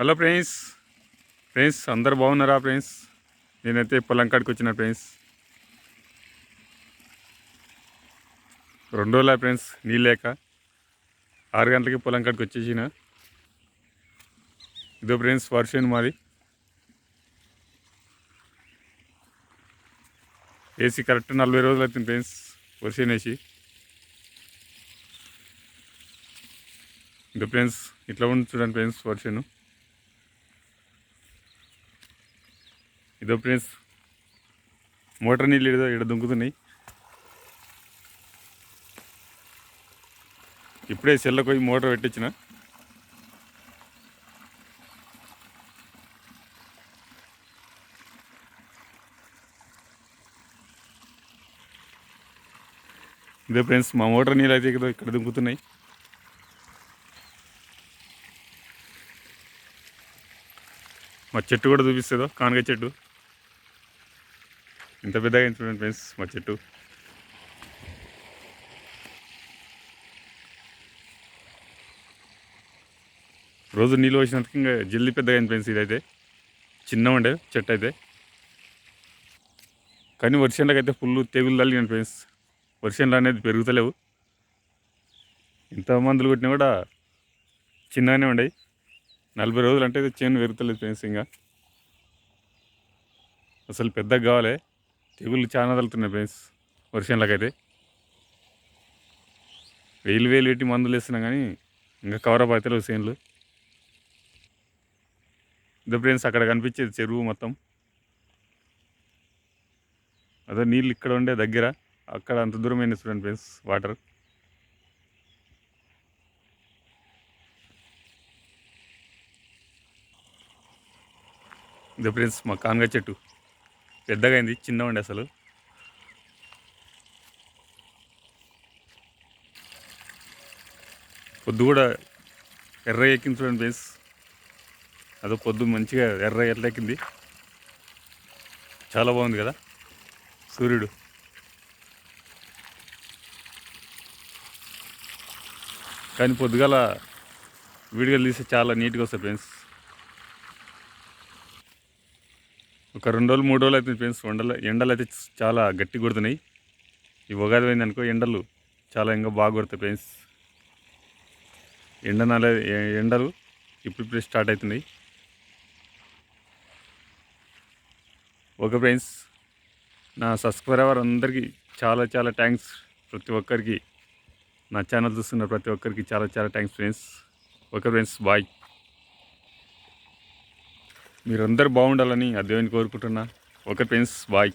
Hello friends. Friends అందరు బాగున్నారా friends? నేనైతే పొలం కాడికి వచ్చిన ఫ్రెండ్స్. రెండు రోజుల ఫ్రెండ్స్ నీళ్ళు లేక ఆరు గంటలకి పొలం కాడికి వచ్చేసిన. ఇదో ఫ్రెండ్స్ వర్షం మాది. ఏసీ కరెక్ట్ నలభై రోజులు అవుతుంది ఫ్రెండ్స్ వర్షం వేసి. ఇదో ఫ్రెండ్స్ ఇట్లా ఉంది చూడండి ఫ్రెండ్స్ వర్షను ఇదో ఫ్రెండ్స్ మోటార్ నీళ్ళు ఇడ ఇక్కడ దుంకుతున్నాయి. ఇప్పుడే సెల్లకు పోయి మోటార్ పెట్టించిన. ఇదే ఫ్రెండ్స్ మా మోటార్ నీళ్ళు అయితే ఇక్కడ ఇక్కడ దుంకుతున్నాయి. మా చెట్టు కూడా చూపిస్తుందో కానగ చెట్టు. ఇంత పెద్దగా అయింది చూడండి ఫ్రెండ్స్ మా చెట్టు. రోజు నీళ్ళు వచ్చినందుకు ఇంకా జల్దీ పెద్దగా అయింది ఫ్రెండ్స్ ఇదైతే. చిన్న ఉండే చెట్టు అయితే. కానీ వర్షంలోకైతే అయితే ఫుల్ తెగులు తల్లి ఫ్రెండ్స్. వర్షంలో అనేది పెరుగుతలేవు. ఇంత మందులు కొట్టినా కూడా చిన్నగానే ఉండయి నలభై రోజులు అంటే చేను పెరుగుతలేదు ఫ్రెండ్స్ ఇంకా. అసలు పెద్దగా కావాలి. తెగుళ్ళు చాలా తగులుతున్నాయి ఫ్రెండ్స్ వర్షంలోకైతే వేలు వేలు పెట్టి మందులు వేస్తున్నాం కానీ ఇంకా కవరప్ అవుతలేవు సేన్లు ఇదే ఫ్రెండ్స్ అక్కడ కనిపించేది చెరువు మొత్తం. అదే నీళ్ళు ఇక్కడ ఉండే దగ్గర అక్కడ అంత దూరమైన చూడండి ఫ్రెండ్స్ వాటర్. ఇదే ఫ్రెండ్స్ మా కాన్గా చెట్టు. పెద్దగా అయింది చిన్న ఉండే అసలు. పొద్దు కూడా ఎర్ర ఎక్కింది చూడండి ఫ్రెండ్స్. అదో పొద్దు మంచిగా ఎర్ర ఎట్ల ఎక్కింది. చాలా బాగుంది కదా సూర్యుడు. కానీ పొద్దుగాల వీడియోలు తీస్తే చాలా నీట్గా వస్తాయి ఫ్రెండ్స్. ఒక రెండు రోజులు మూడు రోజులు అవుతుంది ఫ్రెండ్స్. ఎండలు ఎండలు అయితే చాలా గట్టి కొడుతున్నాయి. ఈ ఉగాది పోయింది అనుకో ఎండలు చాలా ఇంకా బాగా కొడతాయి ఫ్రెండ్స్. ఎండనాల ఎండలు ఇప్పుడు స్టార్ట్ అవుతున్నాయి. ఓకే ఫ్రెండ్స్ నా సబ్స్క్రైబర్ అందరికీ చాలా చాలా థ్యాంక్స్ ప్రతి ఒక్కరికి నా ఛానల్ చూస్తున్న ప్రతి ఒక్కరికి చాలా చాలా thanks friends. Okay friends bye మీరందరూ బాగుండాలని ఆ దేవుని కోరుకుంటున్నా. Okay friends bye.